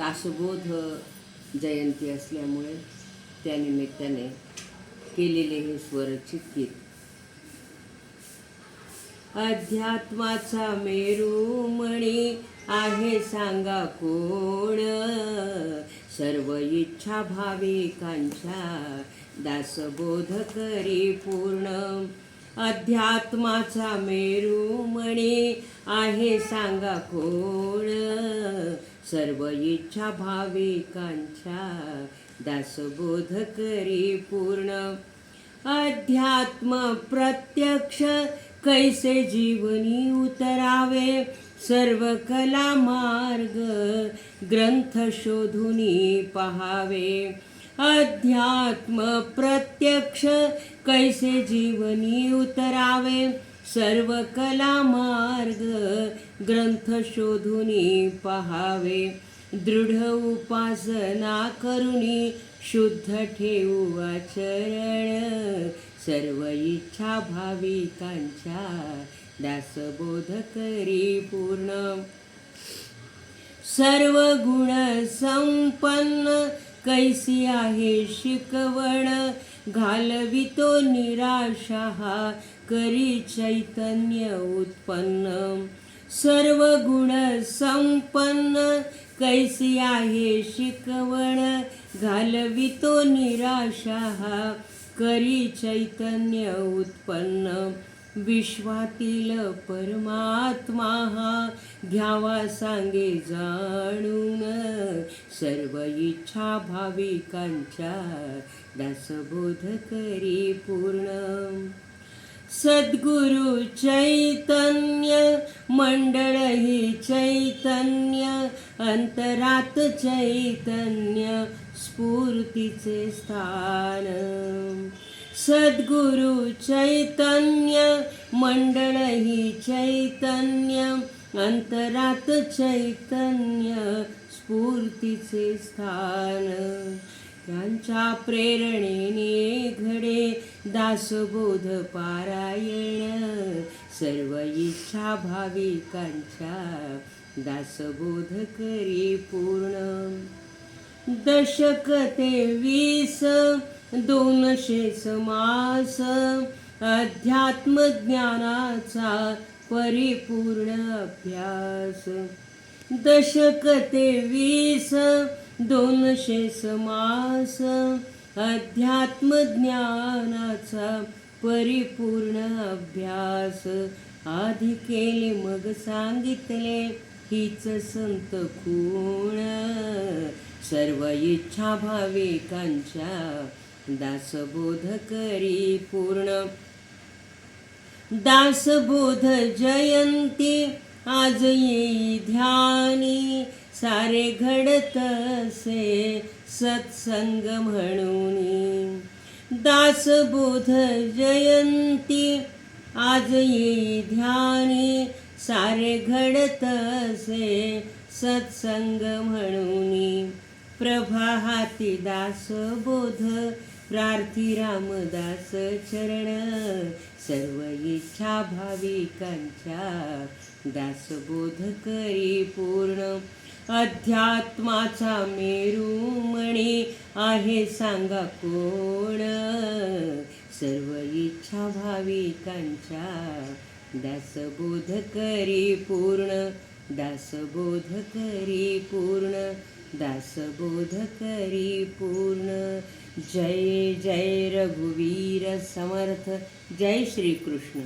दासबोध जयंती असल्यामुळे त्यानिमित्ताने केलेले हे स्वरचित गीत. अध्यात्माचा मेरूमणी आहे सांगा कोण? सर्व इच्छा भाविकांच्या दासबोध करी पूर्ण. अध्यात्माचा मेरूमणी आहे सांगा कोण? सर्व इच्छा भाविकांच्या दासबोध करी पूर्ण. अध्यात्म प्रत्यक्ष कैसे जीवनी उतरावे? सर्व कला मार्ग ग्रंथ शोधुनी पहावे. अध्यात्म प्रत्यक्ष कैसे जीवनी उतरावे? सर्व कला मार्ग ग्रंथ शोधुनी पहावे. दृढ उपासना करुणी शुद्ध ठेवू आचरण. सर्व इच्छा भाविकांच्या दासबोध करी पूर्ण. सर्व गुण संपन्न कैसी आहे शिकवण? घालवितो निराशा हा करी चैतन्य उत्पन्न. सर्व गुण संपन्न. कैसी आहे शिकवण? घालवितो निराशा. करी चैतन्य उत्पन्न. विश्वातील परमात्मा घ्यावा सांगे जाणून. सर्व इच्छा भाविकांच्या दासबोध करी पूर्ण. सद्गुरु चैतन्य मंडळ ही चैतन्य अंतरात चैतन्य स्फूर्तीचे स्थान. सद्गुरु चैतन्य मंडळ ही चैतन्य अंतरात चैतन्य स्फूर्तीचे स्थान. त्यांच्या प्रेरणेने घडे दासबोध पारायण सर्व इच्छा भाविकांच्या दासबोध करी पूर्ण. दशक ते वीस दोनशे समास अध्यात्म ज्ञानाचा परिपूर्ण अभ्यास. दशक ते वीस दोनशे समास अध्यात्म ज्ञानाचा परिपूर्ण अभ्यास. आधी केले मग सांगितले. हीच संत खूण. सर्व इच्छा भाविकांच्या दासबोध करी पूर्ण. दासबोध जयंती आज येई ध्यानी. सारे घडत असे सत्संग म्हणून. दासबोध जयंती आज येई ध्यानी. सारे घडत असे सत्संग म्हणून. प्रभाहाती दासबोध प्रार्थी रामदास चरण. सर्व इच्छा भाविकांच्या दासबोध करी पूर्ण. अध्यात्माचा मेरूमणी आहे सांगा कोण? सर्व इच्छा भाविकांच्या दासबोध करी पूर्ण दासबोध करी पूर्ण दासबोध करी पूर्ण. जय जय रघुवीर समर्थ जय श्रीकृष्ण.